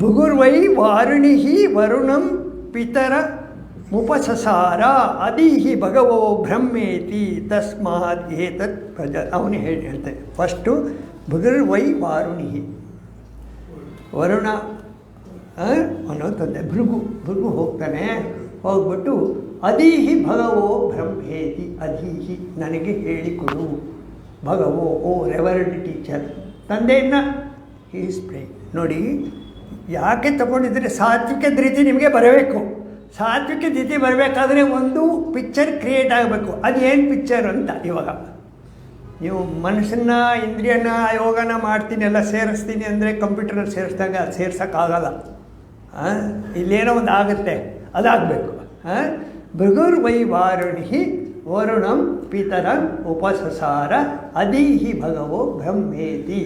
ಭುಗುರ್ವೈ ವಾರುಣಿ ವರುಣಂ ಪಿತರ ಮುಪಸಸಾರ ಅದೀಹಿ ಭಗವೋ ಬ್ರಹ್ಮೇತಿ ತಸ್ಮಾತ್ ಏತತ್ ಪ್ರಜ, ಅವನು ಹೇಳಿ, ಹೇಳ್ತೇನೆ. ಫಸ್ಟು ಭುಗುರ್ವೈ ವಾರುಣಿಹಿ. ವರುಣ ಅನ್ನೋ ತಂದೆ ಭೃಗು ಭೃಗು ಹೋಗ್ತಾನೆ, ಹೋಗ್ಬಿಟ್ಟು ಅದೀಹಿ ಭಗವೋ ಬ್ರಹ್ಮೇತಿ ಅದೀಹಿ ನನಗೆ ಹೇಳಿಕೊಡು. ಭಗವೋ ಓ ರೆವರ್ಡ್ ಟೀಚರ್. ತಂದೆಯನ್ನು ಈಸ್ ಪ್ರೇ ನೋಡಿ ಯಾಕೆ ತಗೊಂಡಿದ್ರೆ ಸಾತ್ವಿಕ ಧೃತಿ ನಿಮಗೆ ಬರಬೇಕು. ಸಾತ್ವಿಕ ಧೃತಿ ಬರಬೇಕಾದ್ರೆ ಒಂದು ಪಿಕ್ಚರ್ ಕ್ರಿಯೇಟ್ ಆಗಬೇಕು. ಅದು ಏನು ಪಿಕ್ಚರ್ ಅಂತ ಇವಾಗ. ನೀವು ಮನಸ್ಸನ್ನ ಇಂದ್ರಿಯನ, ಯೋಗನ ಮಾಡ್ತೀನಿ ಎಲ್ಲ ಸೇರಿಸ್ತೀನಿ ಅಂದರೆ ಕಂಪ್ಯೂಟರ್ನಲ್ಲಿ ಸೇರಿಸಿದಾಗ ಅದು ಸೇರ್ಸೋಕ್ಕಾಗಲ್ಲ? ಇಲ್ಲೇನೋ ಒಂದು ಆಗುತ್ತೆ. ಅದಾಗಬೇಕು. ಭೃಗುರ್ವೈ ವಾರುಣಿ ವರುಣಂ ಪಿತರಂ ಉಪಸಸಾರ ಅದೀಹಿ ಭಗವೋ ಬ್ರಹ್ಮೇತಿ.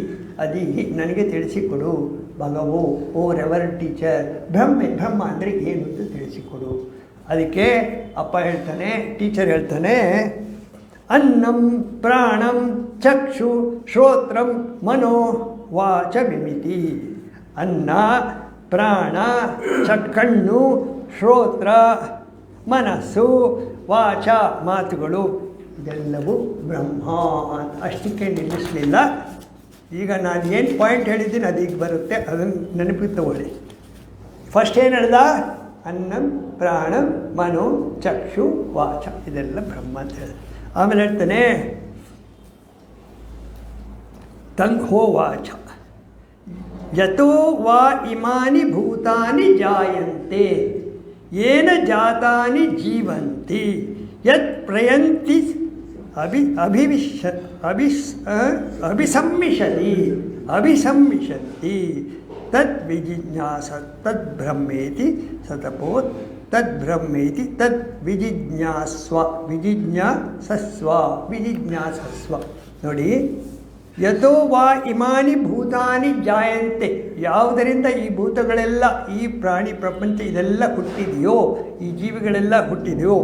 ಅದೀಹಿ ನನಗೆ ತಿಳಿಸಿಕೊಡು ಭಗವೋ, ಓ ರೆವರ್ ಟೀಚರ್ ಬ್ರಹ್ಮೆ, ಬ್ರಹ್ಮ ಅಂದರೆ ಏನು ಅಂತ ತಿಳಿಸಿಕೊಡು. ಅದಕ್ಕೆ ಅಪ್ಪ ಹೇಳ್ತಾನೆ ಟೀಚರ್ ಹೇಳ್ತಾನೆ, ಅನ್ನಂ ಪ್ರಾಣಂ ಚಕ್ಷು ಶ್ರೋತ್ರಂ ಮನೋ ವಾಚ ವಿಮಿತಿ ಅನ್ನ, ಪ್ರಾಣ ಚಕ್ಕಣ್ಣು ಕಣ್ಣು ಶ್ರೋತ್ರ, ಮನಸ್ಸು, ವಾಚ, ಮಾತುಗಳು, ಇದೆಲ್ಲವೂ ಬ್ರಹ್ಮ ಅಷ್ಟಕ್ಕೆ ನಿಲ್ಲಿಸಲಿಲ್ಲ. ಈಗ ನಾನು ಏನು ಪಾಯಿಂಟ್ ಹೇಳಿದ್ದೀನಿ ಅದೀಗ ಬರುತ್ತೆ. ಅದನ್ನು ನೆನಪಿಗೆ ತಗೊಳ್ಳಿ. ಫಸ್ಟ್ ಏನು ಹೇಳ್ದ? ಅನ್ನಂ, ಪ್ರಾಣಂ, ಮನೋ, ಚಕ್ಷು, ವಾಚ. ಇದೆಲ್ಲ ಬ್ರಹ್ಮ ಅಂತ ಹೇಳಿದೆ. ಆಮೇಲೆ ಹೇಳ್ತಾನೆ ತಂಗ್ ಹೋವಾಚ ಯತೋ ವಾ ಇಮಾನಿ ಭೂತಾನಿ ಜಾಯಂತೆ, ಏನ ಜಾತಾನಿ ಜೀವಂತಿ, ಯತ್ ಪ್ರಯಂತಿ ಅಭಿ ಅಭಿವಿಶ ಅಭಿಸ್ ಅಭಿಸಮ್ಮಿಷತಿ ಅಭಿಸಮ್ಮಿಷತಿ ತತ್ ತದ್ ವಿಜಿಜ್ಞಾಸ ತದ್ ಬ್ರಹ್ಮೇತಿ ಸತಪೋತ್ ತದ್ ಬ್ರಹ್ಮೇತಿ ತದ್ ವಿಜಿಜ್ಞಾಸ್ವ ವಿಜಿಜ್ಞಾಸಸ್ವ ವಿಜಿಜ್ಞಾಸಸ್ವ. ನೋಡಿ, ಯಥೋ ವಾ ಇಮಾನಿ ಭೂತಾನಿ ಜಾಯಂತೆ. ಯಾವುದರಿಂದ ಈ ಭೂತಗಳೆಲ್ಲ, ಈ ಪ್ರಾಣಿ ಪ್ರಪಂಚ ಇದೆಲ್ಲ ಹುಟ್ಟಿದೆಯೋ, ಈ ಜೀವಿಗಳೆಲ್ಲ ಹುಟ್ಟಿದೆಯೋ,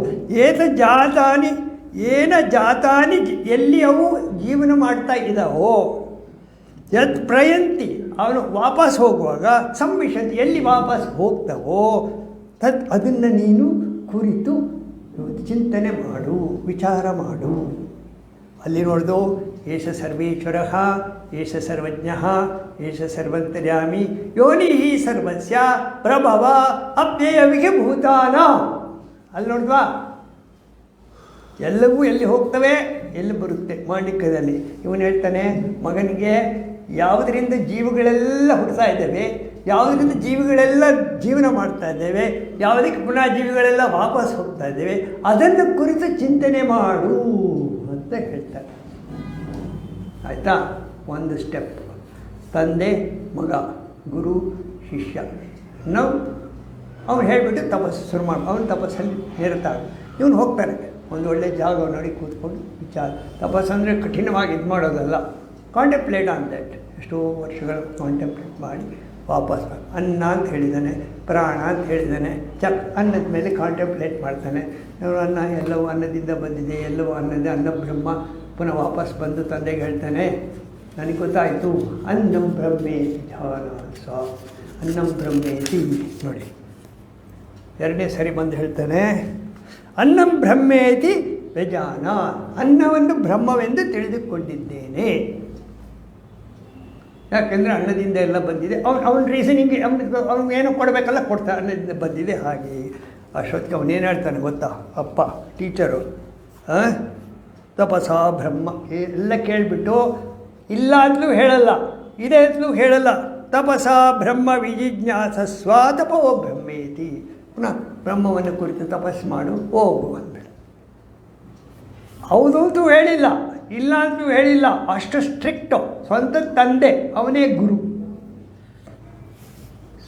ಏತ ಜಾತಾನಿ ಏನ ಜಾತಾನಿ ಎಲ್ಲಿ ಅವು ಜೀವನ ಮಾಡ್ತಾ ಇದ್ದಾವೋ ಯತ್ ಪ್ರಯಂತಿ, ಅವನು ವಾಪಸ್ ಹೋಗುವಾಗ ಸಂವಿಷತಿ ಎಲ್ಲಿ ವಾಪಸ್ ಹೋಗ್ತವೋ, ತತ್ ಅದನ್ನು ನೀನು ಕುರಿತು ಚಿಂತನೆ ಮಾಡು, ವಿಚಾರ ಮಾಡು. ಅಲ್ಲಿ ನೋಡ್ದು, ಏಷ ಸರ್ವೇಶ್ವರ, ಏಷ ಸರ್ವಜ್ಞ, ಏಷ ಸರ್ವಂತರ್ಯಾಮಿ ಯೋನಿ ಸರ್ವಸ್ಯ ಪ್ರಭವ ಅಪ್ಯಯ ಭೂತಾನ ಅಲ್ಲಿ ನೋಡಿದ್ವಾ ಎಲ್ಲವೂ ಎಲ್ಲಿ ಹೋಗ್ತವೆ, ಎಲ್ಲಿ ಬರುತ್ತೆ? ಮಾಂಡಿಕ್ಯದಲ್ಲಿ ಇವನು ಹೇಳ್ತಾನೆ, ಮಗನಿಗೆ ಯಾವುದರಿಂದ ಜೀವಗಳೆಲ್ಲ ಹುಡ್ತಾ ಇದ್ದೇವೆ, ಯಾವುದರಿಂದ ಜೀವಿಗಳೆಲ್ಲ ಜೀವನ ಮಾಡ್ತಾ ಇದ್ದೇವೆ, ಯಾವುದಕ್ಕೆ ಪುನಃ ಜೀವಿಗಳೆಲ್ಲ ವಾಪಸ್ ಹೋಗ್ತಾ ಇದ್ದೇವೆ, ಅದನ್ನು ಕುರಿತು ಚಿಂತನೆ ಮಾಡು ಅಂತ ಹೇಳ್ತಾರೆ ಆಯಿತಾ? ಒಂದು ಸ್ಟೆಪ್ ತಂದೆ, ಮಗ, ಗುರು, ಶಿಷ್ಯ. ನಾವು ಅವ್ನು ಹೇಳಿಬಿಟ್ಟು ತಪಸ್ಸು ಶುರು ಮಾಡಿ. ಅವನು ತಪಸ್ಸಲ್ಲಿ ಹೇರುತ್ತಾನೆ ಇವನು ಹೋಗ್ತಾನೆ. ಒಂದು ಒಳ್ಳೆ ಜಾಗ ನೋಡಿ ಕೂತ್ಕೊಂಡು ವಿಚಾರ. ತಪಸ್ಸು ಅಂದರೆ ಕಠಿಣವಾಗಿ ಇದು ಮಾಡೋದಲ್ಲ. ಕಾಂಟೆಂಪ್ಲೇಟ್ ಆನ್ ದಟ್ ಎಷ್ಟೋ ವರ್ಷಗಳು ಕಾಂಟೆಂಪ್ಲೇಟ್ ಮಾಡಿ ವಾಪಸ್ ಅನ್ನ ಅಂತ ಹೇಳಿದ್ದಾನೆ ಪ್ರಾಣ ಅಂತ ಹೇಳಿದ್ದಾನೆ ಚಕ್ ಅನ್ನದ ಮೇಲೆ ಕಾಂಟೆಂಪ್ಲೇಟ್ ಮಾಡ್ತಾನೆ. ಅವರು ಅನ್ನ, ಎಲ್ಲವೂ ಅನ್ನದಿಂದ ಬಂದಿದೆ, ಎಲ್ಲವೂ ಅನ್ನದೇ ಅನ್ನ ಬ್ರಹ್ಮ ಪುನಃ ವಾಪಸ್ ಬಂದು ತಂದೆಗೆ ಹೇಳ್ತಾನೆ, ನನಗೆ ಗೊತ್ತಾಯಿತು. ಅನ್ನಂ ಬ್ರಹ್ಮೇತಿ ಧ್ಯಾನ ಸ್ವ ಅನ್ನಂ ಬ್ರಹ್ಮೇತಿ, ನೋಡಿ. ಎರಡನೇ ಸರಿ ಬಂದು ಹೇಳ್ತಾನೆ ಅನ್ನಂ ಬ್ರಹ್ಮೇತಿ ವ್ಯಜಾನ ಅನ್ನವನ್ನು ಬ್ರಹ್ಮವೆಂದು ತಿಳಿದುಕೊಂಡಿದ್ದೇನೆ. ಯಾಕೆಂದರೆ ಅನ್ನದಿಂದ ಎಲ್ಲ ಬಂದಿದೆ. ಅವ್ನು ಅವನ ರೀಸನಿಂಗ್ ಅವ್ನು ಏನು ಕೊಡಬೇಕಲ್ಲ ಕೊಡ್ತಾ ಅನ್ನದಿಂದ ಬಂದಿದೆ. ಹಾಗೆ ಅಷ್ಟೊತ್ತಿಗೆ ಅವನೇನು ಹೇಳ್ತಾನೆ ಗೊತ್ತಾ? ಅಪ್ಪ ಟೀಚರು ತಪಸ ಬ್ರಹ್ಮ. ಎಲ್ಲ ಕೇಳಿಬಿಟ್ಟು ಇಲ್ಲ ಅಂತಲೂ ಹೇಳಲ್ಲ. ಇದೆ ಅಂತಲೂ ಹೇಳಲ್ಲ. ತಪಸ ಬ್ರಹ್ಮ ವಿಜಿಜ್ಞಾಸ ಸ್ವಾತಪೋ ಬ್ರಹ್ಮೇತಿ. ಪುನಃ ಬ್ರಹ್ಮವನ್ನು ಕುರಿತು ತಪಸ್ಸು ಮಾಡು, ಹೋಗು ಅಂದ್ಬಿಡು ಹೌದು ಅಂತೂ ಹೇಳಿಲ್ಲ ಇಲ್ಲ ಅಂತೂ ಹೇಳಿಲ್ಲ, ಅಷ್ಟು ಸ್ಟ್ರಿಕ್ಟು ಸ್ವಂತ ತಂದೆ, ಅವನೇ ಗುರು.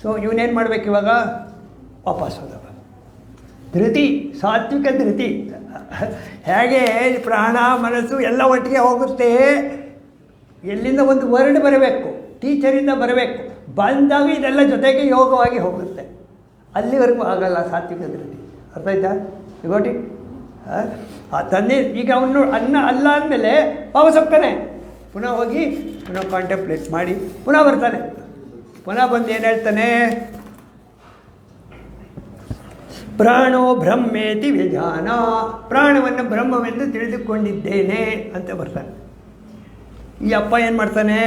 ಸೊ ಇವನೇನು ಮಾಡಬೇಕು ಇವಾಗ? ವಾಪಸ್ ಹೋದವ ಧೃತಿ, ಸಾತ್ವಿಕ ಧೃತಿ. ಹೇಗೆ ಪ್ರಾಣ, ಮನಸ್ಸು ಎಲ್ಲ ಒಟ್ಟಿಗೆ ಹೋಗುತ್ತೆ? ಎಲ್ಲಿಂದ ಒಂದು ವರ್ಡ್ ಬರಬೇಕು? ಟೀಚರಿಂದ ಬರಬೇಕು. ಬಂದಾಗ ಇದೆಲ್ಲ ಜೊತೆಗೆ ಯೋಗವಾಗಿ ಹೋಗುತ್ತೆ. ಅಲ್ಲಿವರೆಗೂ ಆಗಲ್ಲ ಸಾತ್ವಿಕ ಧೃತಿ. ಅರ್ಥ ಆಯ್ತಾ? ಆ ತಂದೆ, ಈಗ ಅವನು ಅನ್ನ ಅಲ್ಲ ಅಂದಮೇಲೆ ವಾಪಸ್ ಹೋಗ್ತಾನೆ ಪುನಃ ಹೋಗಿ, ಪುನಃ ಕಾಂಟೆಂಪ್ಲೇಟ್ ಮಾಡಿ, ಪುನಃ ಬರ್ತಾನೆ. ಪುನಃ ಬಂದು ಏನು ಹೇಳ್ತಾನೆ? ಪ್ರಾಣೋ ಬ್ರಹ್ಮೇತಿ ವಿಧಾನ. ಪ್ರಾಣವನ್ನು ಬ್ರಹ್ಮವೆಂದು ತಿಳಿದುಕೊಂಡಿದ್ದೇನೆ ಅಂತ ಬರ್ತಾನೆ. ಈ ಅಪ್ಪ ಏನು ಮಾಡ್ತಾನೆ?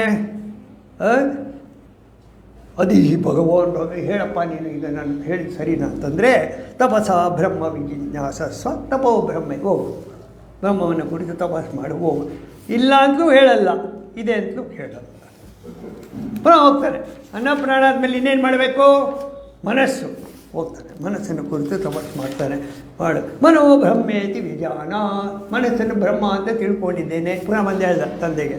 ಅದಿ ಭಗವಾನ್ ಹೇಳಪ್ಪ ನೀನು ಈಗ ನಾನು ಹೇಳಿ ಸರಿನಾ ಅಂತಂದರೆ ತಪಸ ಬ್ರಹ್ಮ ವಿಜಿಜ್ಞಾಸಸ್ವ ತಪೋ ಬ್ರಹ್ಮೆಗೋ ಬ್ರಹ್ಮವನ್ನು ಕುರಿತು ತಪಸ್ ಮಾಡು ಇಲ್ಲ ಅಂತಲೂ ಹೇಳಲ್ಲ, ಇದೆ ಅಂತಲೂ ಹೇಳಲ್ಲ. ಪುನಃ ಹೋಗ್ತಾರೆ ಅನ್ನ ಪ್ರಾಣ ಆದಮೇಲೆ ಇನ್ನೇನು ಮಾಡಬೇಕು? ಮನಸ್ಸು. ಹೋಗ್ತಾರೆ ಮನಸ್ಸನ್ನು ಕುರಿತು ತಪಸ್ ಮಾಡ್ತಾರೆ ಮಾಡು. ಮನೋ ಬ್ರಹ್ಮೇತಿ ವಿಜಾನ. ಮನಸ್ಸನ್ನು ಬ್ರಹ್ಮ ಅಂತ ತಿಳ್ಕೊಂಡಿದ್ದೇನೆ. ಪುನಃ ಬಂದು ಹೇಳ್ದ ತಂದೆಗೆ.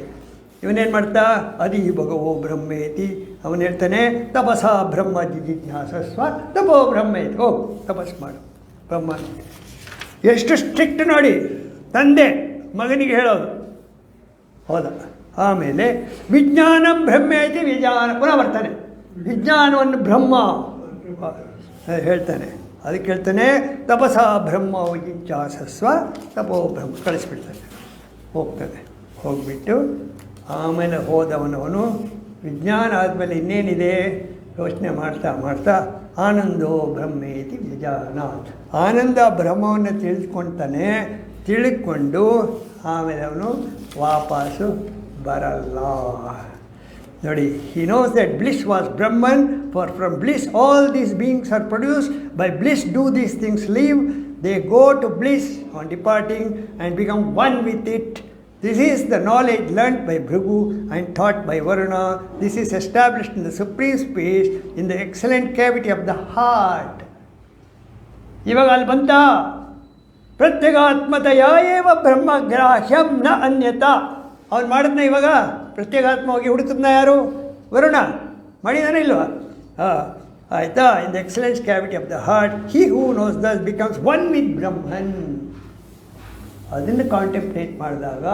ಇವನೇನು ಮಾಡ್ತಾ? ಅದಿ ಭಗವೋ ಬ್ರಹ್ಮೇತಿ ಅವನು ಹೇಳ್ತಾನೆ, ತಪಸ ಬ್ರಹ್ಮ ಜಿಜ್ಞಾಸಸ್ವ, ತಪೋ ಬ್ರಹ್ಮ ಇದು ಓ ತಪಸ್ ಮಾಡು. ಬ್ರಹ್ಮ. ಎಷ್ಟು ಸ್ಟ್ರಿಕ್ಟ್ ನೋಡಿ. ತಂದೆ, ಮಗನಿಗೆ ಹೇಳೋದು. ಹೌದ? ಆಮೇಲೆ, ವಿಜ್ಞಾನ ಬ್ರಹ್ಮೇತಿ ವಿಜ್ಞಾನ ಪುನಃ ಬರ್ತಾನೆ ವಿಜ್ಞಾನವನ್ನು ಬ್ರಹ್ಮ. ಹೇಳ್ತಾನೆ. ಅದಕ್ಕೆ ಹೇಳ್ತಾನೆ, ತಪಸ ಬ್ರಹ್ಮ ವಿಜಿಜ್ಞಾಸಸ್ವ ತಪೋ ಬ್ರಹ್ಮ. ಕಳಿಸ್ಬಿಡ್ತಾನೆ. ಹೋಗ್ತಾನೆ ಹೋಗ್ಬಿಟ್ಟು, ಆಮೇಲೆ ಹೋದವನವನು ವಿಜ್ಞಾನ ಆದಮೇಲೆ ಇನ್ನೇನಿದೆ? ಯೋಚನೆ ಮಾಡ್ತಾ ಮಾಡ್ತಾ ಆನಂದೋ ಬ್ರಹ್ಮೇತಿ ವಿಜಾನ ಆನಂದ ಬ್ರಹ್ಮವನ್ನು ತಿಳಿದುಕೊಳ್ತಾನೆ ತಿಳ್ಕೊಂಡು ಆಮೇಲೆ ಅವನು ವಾಪಸ್ಸು ಬರಲ್ಲ. ನೋಡಿ he knows that bliss was Brahman for from bliss all these beings are produced by bliss do these things live they go to bliss on departing and become one with it This is the knowledge learnt by Bhrigu and taught by Varuna. This is established in the supreme space in the excellent cavity of the heart. ಇವಾಗ ಅಲ್ಲಿ ಬಂತ ಪ್ರತ್ಯಗಾತ್ಮತಯ ಏವ ಬ್ರಹ್ಮಗ್ರಾಹ್ಯಂ ನ ಅನ್ಯತ ಅವ್ನು ಮಾಡಿದ್ನ ಇವಾಗ ಪ್ರತ್ಯೇಗಾತ್ಮವಾಗಿ ಹುಡುಕಿದ್ನ ಯಾರು ವರುಣ ಮಾಡಿದಾನೆ ಇಲ್ವಾ ಹಾಂ ಆಯಿತಾ in the excellence cavity of the heart he who knows this becomes one with Brahman ಅದನ್ನು ಕಾಂಟೆಂಪ್ರೇಟ್ ಮಾಡಿದಾಗ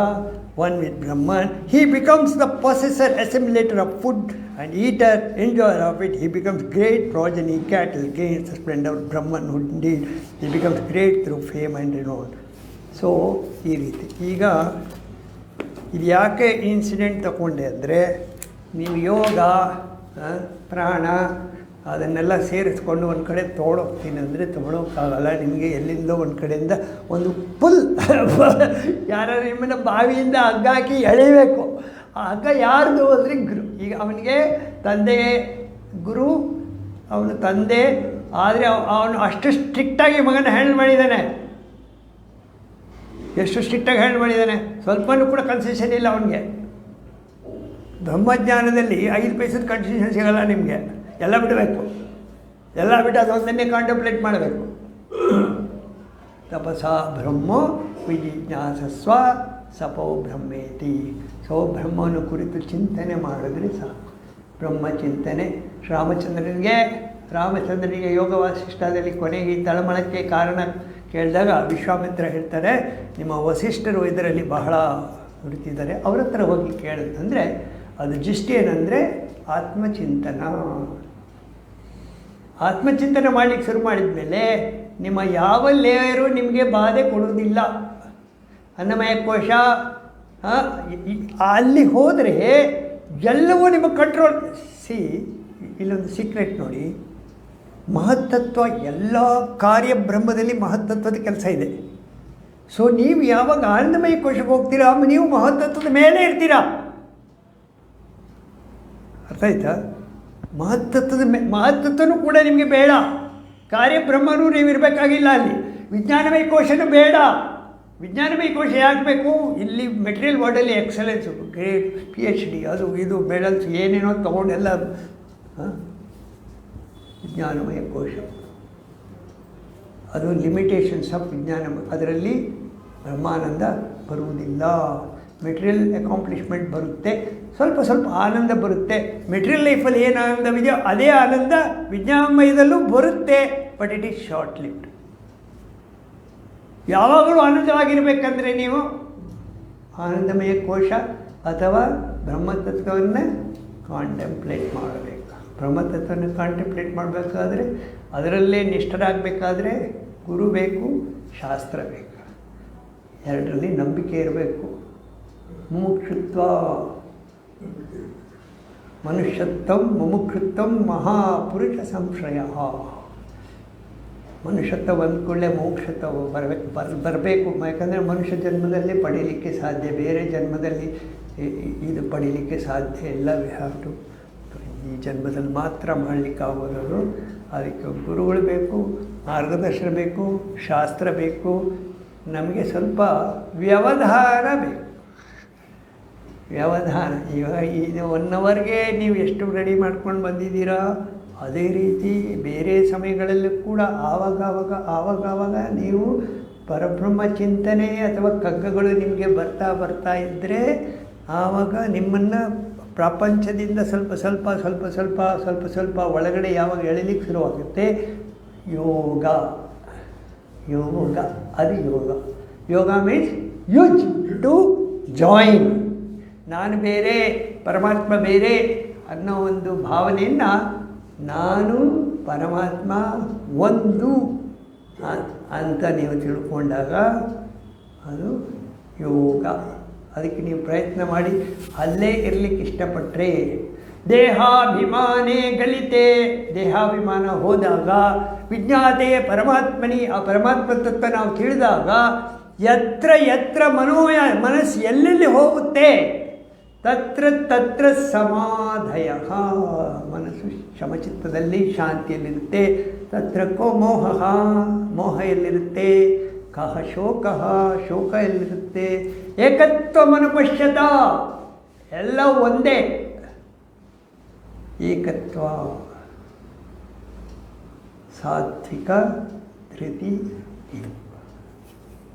one with Brahman he becomes the possessor assimilator of food and eater enjoyer of it he becomes great progeny cattle gains splendour Brahmanhood he becomes great through fame and renown so ಈ ರೀತಿ. ಈಗ, ಇದು ಯಾಕೆ incident ತಗೊಂಡೆ ಅಂದರೆ ನೀವು ಯೋಗ ಪ್ರಾಣ ಅದನ್ನೆಲ್ಲ ಸೇರಿಸ್ಕೊಂಡು ಒಂದು ಕಡೆ ತೊಗೊಳೋಗ್ತೀನಿ ಅಂದರೆ ತೊಗೊಳೋಕ್ಕಾಗಲ್ಲ. ನಿಮಗೆ ಎಲ್ಲಿಂದೋ ಒಂದು ಕಡೆಯಿಂದ ಒಂದು ಫುಲ್ ಯಾರು ನಿಮ್ಮನ್ನ ಬಾವಿಯಿಂದ ಹಗ್ಗ ಹಾಕಿ ಎಳಿಬೇಕು ಆ ಹಗ್ಗ ಯಾರ್ದು ಅಂದರೆ ಗುರು. ಈಗ ಅವನಿಗೆ ತಂದೆ ಗುರು, ಅವನು ತಂದೆ, ಆದರೆ ಅವನು ಅಷ್ಟು ಸ್ಟ್ರಿಕ್ಟಾಗಿ ಮಗನ ಹ್ಯಾಂಡಲ್ ಮಾಡಿದ್ದಾನೆ. ಎಷ್ಟು ಸ್ಟ್ರಿಕ್ಟಾಗಿ ಹ್ಯಾಂಡಲ್ ಮಾಡಿದ್ದಾನೆ. ಸ್ವಲ್ಪನೂ ಕೂಡ ಕನ್ಸೆಷನ್ ಇಲ್ಲ ಅವನಿಗೆ. ಬ್ರಹ್ಮಜ್ಞಾನದಲ್ಲಿ ಐದು ಪೈಸದ ಕನ್ಸೆಷನ್ ಸಿಗಲ್ಲ ನಿಮಗೆ. ಎಲ್ಲ ಬಿಡಬೇಕು. ಎಲ್ಲ ಬಿಟ್ಟು ಅದೊಂದನ್ನೇ ಕಾಂಟಂಪ್ಲೇಟ್ ಮಾಡಬೇಕು. ತಪಸ ಬ್ರಹ್ಮ ವಿಜಿಜ್ಞಾಸಸ್ವ ಸಪೋ ಬ್ರಹ್ಮೇತಿ. ಸೋ ಬ್ರಹ್ಮವನ್ನು ಕುರಿತು ಚಿಂತನೆ ಮಾಡಿದ್ರೆ ಸಾಕು. ಬ್ರಹ್ಮ ಚಿಂತನೆ. ರಾಮಚಂದ್ರನಿಗೆ ರಾಮಚಂದ್ರನಿಗೆ ಯೋಗ ವಾಸಿಷ್ಠದಲ್ಲಿ ಕೊನೆಗೆ ಈ ತಳಮಳಕ್ಕೆ ಕಾರಣ ಕೇಳಿದಾಗ ವಿಶ್ವಾಮಿತ್ರ ಹೇಳ್ತಾರೆ, ನಿಮ್ಮ ವಸಿಷ್ಠರು ಇದರಲ್ಲಿ ಬಹಳ ಹುಡುತಿದ್ದಾರೆ ಅವ್ರ ಹತ್ರ ಹೋಗಿ ಕೇಳಿದ್ರೆ ಅದು ಜಿಸ್ಟ್ ಏನಂದರೆ ಆತ್ಮಚಿಂತನ. ಆತ್ಮಚಿಂತನೆ ಮಾಡಲಿಕ್ಕೆ ಶುರು ಮಾಡಿದ ಮೇಲೆ ನಿಮ್ಮ ಯಾವ ಲೇಯರು ನಿಮಗೆ ಬಾಧೆ ಕೊಡುವುದಿಲ್ಲ. ಅನ್ನಮಯ ಕೋಶ ಅಲ್ಲಿ ಹೋದರೆ ಎಲ್ಲವೂ ನಿಮ್ಮ ಕಂಟ್ರೋಲ್ ಸಿ ಇಲ್ಲೊಂದು ಸೀಕ್ರೆಟ್ ನೋಡಿ. ಮಹತ್ತತ್ವ ಎಲ್ಲ ಕಾರ್ಯ ಬ್ರಹ್ಮದಲ್ಲಿ ಮಹತ್ತತ್ವದ ಕೆಲಸ ಇದೆ. ಸೊ ನೀವು ಯಾವಾಗ ಆನಂದಮಯ ಕೋಶಕ್ಕೆ ಹೋಗ್ತೀರಾ, ನೀವು ಮಹತ್ತತ್ವದ ಮೇಲೆ ಇರ್ತೀರಾ. ಅರ್ಥ ಆಯ್ತಾ? ಮಹತ್ತತ್ವದ ಮಹತ್ತತ್ವನೂ ಕೂಡ ನಿಮಗೆ ಬೇಡ. ಕಾರ್ಯಬ್ರಹ್ಮನೂ ನೀವು ಇರಬೇಕಾಗಿಲ್ಲ ಅಲ್ಲಿ. ವಿಜ್ಞಾನಮಯ ಕೋಶನೂ ಬೇಡ. ವಿಜ್ಞಾನಮಯ ಕೋಶ ಯಾಕೆ ಬೇಕು ಇಲ್ಲಿ material ವರ್ಡಲ್ಲಿ excellence great P H D ಅದು, ಇದು ಮೆಡಲ್ಸ್ ಏನೇನೋ ತೊಗೊಂಡೆಲ್ಲ ವಿಜ್ಞಾನಮಯ ಕೋಶ. ಅದು ಲಿಮಿಟೇಷನ್ಸ್ ಆಫ್ ವಿಜ್ಞಾನ, ಅದರಲ್ಲಿ ಬ್ರಹ್ಮಾನಂದ ಬರುವುದಿಲ್ಲ. ಮೆಟೀರಿಯಲ್ ಅಕಾಂಪ್ಲಿಷ್ಮೆಂಟ್ ಬರುತ್ತೆ. ಸ್ವಲ್ಪ ಸ್ವಲ್ಪ ಆನಂದ ಬರುತ್ತೆ. ಮೆಟೀರಿಯಲ್ ಲೈಫಲ್ಲಿ ಏನು ಆನಂದವಿದೆಯೋ ಅದೇ ಆನಂದ ವಿಜ್ಞಾನಮಯದಲ್ಲೂ ಬರುತ್ತೆ but it is short lived ಯಾವಾಗಲೂ ಆನಂದವಾಗಿರಬೇಕಂದ್ರೆ ನೀವು ಆನಂದಮಯ ಕೋಶ ಅಥವಾ ಬ್ರಹ್ಮತತ್ವವನ್ನು ಕಾಂಟೆಂಪ್ಲೇಟ್ ಮಾಡಬೇಕು. ಬ್ರಹ್ಮತತ್ವವನ್ನು ಕಾಂಟೆಂಪ್ಲೇಟ್ ಮಾಡಬೇಕಾದ್ರೆ ಅದರಲ್ಲೇ ನಿಷ್ಠರಾಗಬೇಕಾದ್ರೆ ಗುರು ಬೇಕು, ಶಾಸ್ತ್ರ ಬೇಕು. ಎರಡರಲ್ಲಿ ನಂಬಿಕೆ ಇರಬೇಕು. ಮುಮುಕ್ಷುತ್ವ ಮನುಷ್ಯತ್ವಂ ಮುಮುಕ್ಷುತ್ವಂ ಮಹಾಪುರುಷ ಸಂಶಯ. ಮನುಷ್ಯತ್ವ ಕೂಡಲೇ ಮೋಕ್ಷತ್ವ ಬರಬೇಕು ಬರ್ ಬರಬೇಕು. ಯಾಕಂದರೆ ಮನುಷ್ಯ ಜನ್ಮದಲ್ಲಿ ಪಡೀಲಿಕ್ಕೆ ಸಾಧ್ಯ, ಬೇರೆ ಜನ್ಮದಲ್ಲಿ ಇದು ಪಡೀಲಿಕ್ಕೆ ಸಾಧ್ಯ ಇಲ್ಲ. ವಿ ಹ್ಯಾವ್ ಟು ಈ ಜನ್ಮದಲ್ಲಿ ಮಾತ್ರ ಮಾಡಲಿಕ್ಕೆ ಆಗೋದರು ಅದಕ್ಕೆ ಗುರುಗಳು ಬೇಕು, ಮಾರ್ಗದರ್ಶನ ಬೇಕು, ಶಾಸ್ತ್ರ ಬೇಕು, ನಮಗೆ ಸ್ವಲ್ಪ ವ್ಯವಧಾನ ಬೇಕು. ವ್ಯವಧಾನ. ಇವಾಗ ಇದು ಒನ್ ಅವರ್ಗೆ ನೀವು ಎಷ್ಟು ರೆಡಿ ಮಾಡ್ಕೊಂಡು ಬಂದಿದ್ದೀರಾ? ಅದೇ ರೀತಿ ಬೇರೆ ಸಮಯಗಳಲ್ಲೂ ಕೂಡ ಆವಾಗ ಆವಾಗ ಆವಾಗ ಆವಾಗ ನೀವು ಪರಬ್ರಹ್ಮ ಚಿಂತನೆ ಅಥವಾ ಕಗ್ಗಗಳು ನಿಮಗೆ ಬರ್ತಾ ಬರ್ತಾ ಇದ್ದರೆ ಆವಾಗ ನಿಮ್ಮನ್ನು ಪ್ರಪಂಚದಿಂದ ಸ್ವಲ್ಪ ಸ್ವಲ್ಪ ಸ್ವಲ್ಪ ಸ್ವಲ್ಪ ಸ್ವಲ್ಪ ಸ್ವಲ್ಪ ಒಳಗಡೆ ಯಾವಾಗ ಎಳಿಲಿಕ್ಕೆ ಶುರುವಾಗುತ್ತೆ? ಯೋಗ. ಯೋಗ. ಅದು ಯೋಗ. ಯೋಗ ಮೀನ್ಸ್ ಯೂಜ್ ಟು ಜಾಯಿನ್ ನಾನು ಬೇರೆ, ಪರಮಾತ್ಮ ಬೇರೆ ಅನ್ನೋ ಒಂದು ಭಾವನೆಯನ್ನು ನಾನು, ಪರಮಾತ್ಮ ಒಂದು ಅಂತ ನೀವು ತಿಳ್ಕೊಂಡಾಗ ಅದು ಯೋಗ. ಅದಕ್ಕೆ ನೀವು ಪ್ರಯತ್ನ ಮಾಡಿ, ಅಲ್ಲೇ ಇರಲಿಕ್ಕೆ ಇಷ್ಟಪಟ್ಟರೆ ದೇಹಾಭಿಮಾನೇ ಗಲಿತೆ. ದೇಹಾಭಿಮಾನ ಹೋದಾಗ ವಿಜ್ಞಾತೆಯ ಪರಮಾತ್ಮನಿ, ಆ ಪರಮಾತ್ಮ ತತ್ವ ನಾವು ತಿಳಿದಾಗ ಎತ್ರ ಎತ್ರ ಮನೋಯ ಮನಸ್ಸು ಎಲ್ಲೆಲ್ಲಿ ಹೋಗುತ್ತೆ? ತತ್ರ ತತ್ರ ಸಮಾಧಯ. ಮನಸ್ಸು ಶಮಚಿತ್ತದಲ್ಲಿ ಶಾಂತಿಯಲ್ಲಿರುತ್ತೆ. ತತ್ರ ಕೋ ಮೋಹ ಮೋಹ ಎಲ್ಲಿರುತ್ತೆ ಕಹ ಶೋಕ ಶೋಕ ಎಲ್ಲಿರುತ್ತೆ ಏಕತ್ವ ಮನುಪಶ್ಯತ, ಎಲ್ಲ ಒಂದೇ. ಏಕತ್ವ. ಸಾತ್ವಿಕ, ಧೃತಿ ಇದು